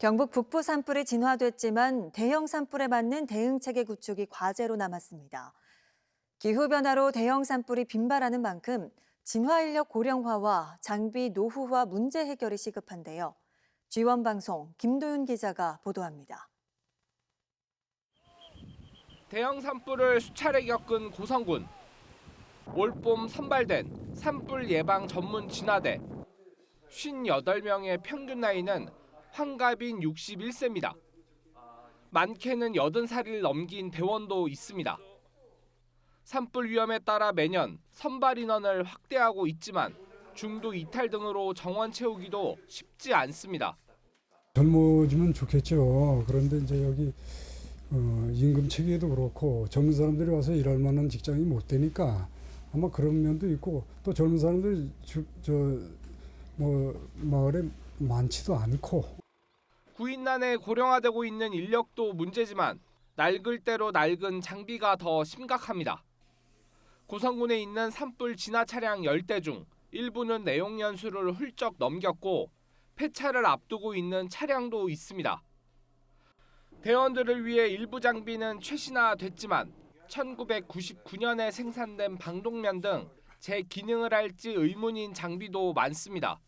경북 북부 산불이 진화됐지만 대형 산불에 맞는 대응 체계 구축이 과제로 남았습니다. 기후 변화로 대형 산불이 빈발하는 만큼 진화 인력 고령화와 장비 노후화 문제 해결이 시급한데요. G1방송 김도윤 기자가 보도합니다. 대형 산불을 수차례 겪은 고성군. 올봄 선발된 산불 예방 전문 진화대. 58명의 평균 나이는 환갑인 61세입니다. 많게는 80살을 넘긴 대원도 있습니다. 산불 위험에 따라 매년 선발 인원을 확대하고 있지만 중도 이탈 등으로 정원 채우기도 쉽지 않습니다. 젊어지면 좋겠죠. 그런데 이제 여기 어, 임금 체계도 그렇고 젊은 사람들이 와서 일할 만한 직장이 못 되니까 아마 그런 면도 있고 또 젊은 사람들이 저 뭐 마을에 많지도 않고 구인난에 고령화되고 있는 인력도 문제지만 낡을 대로 낡은 장비가 더 심각합니다. 고성군에 있는 산불 진화 차량 10대 중 일부는 내용 연수를 훌쩍 넘겼고 폐차를 앞두고 있는 차량도 있습니다. 대원들을 위해 일부 장비는 최신화됐지만 1999년에 생산된 방독면 등 제 기능을 할지 의문인 장비도 많습니다.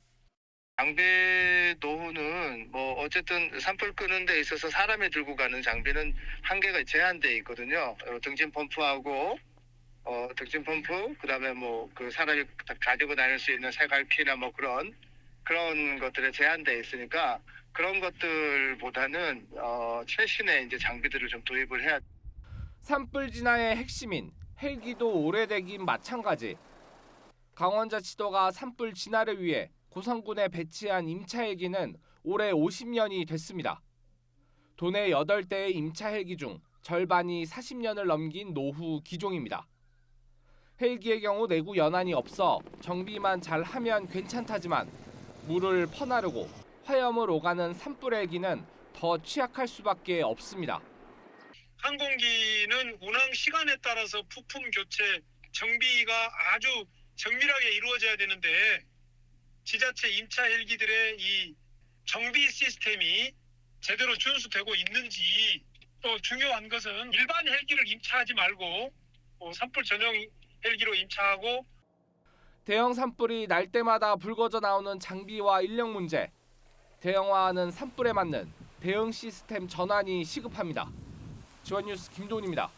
장비 노후는 뭐 어쨌든 산불 끄는 데 있어서 사람이 들고 가는 장비는 한계가 제한돼 있거든요. 어, 등진 펌프하고 어, 등진 펌프 그다음에 뭐 그 사람이 가지고 다닐 수 있는 세갈키나 뭐 그런 그런 것들에 제한돼 있으니까 그런 것들보다는 어, 최신의 이제 장비들을 좀 도입을 해야 산불 진화의 핵심인 헬기도 오래되긴 마찬가지. 강원자치도가 산불 진화를 위해 고성군에 배치한 임차 헬기는 올해 50년이 됐습니다. 도내 8대의 임차 헬기 중 절반이 40년을 넘긴 노후 기종입니다. 헬기의 경우 내구 연한이 없어 정비만 잘 하면 괜찮다지만 물을 퍼나르고 화염을 오가는 산불 헬기는 더 취약할 수밖에 없습니다. 항공기는 운항 시간에 따라서 부품 교체, 정비가 아주 정밀하게 이루어져야 되는데 지자체 임차 헬기들의 이 정비 시스템이 제대로 준수되고 있는지 또 중요한 것은 일반 헬기를 임차하지 말고 뭐 산불 전용 헬기로 임차하고 대형 산불이 날 때마다 불거져 나오는 장비와 인력 문제. 대형화하는 산불에 맞는 대응 시스템 전환이 시급합니다. 지원뉴스 김도훈입니다.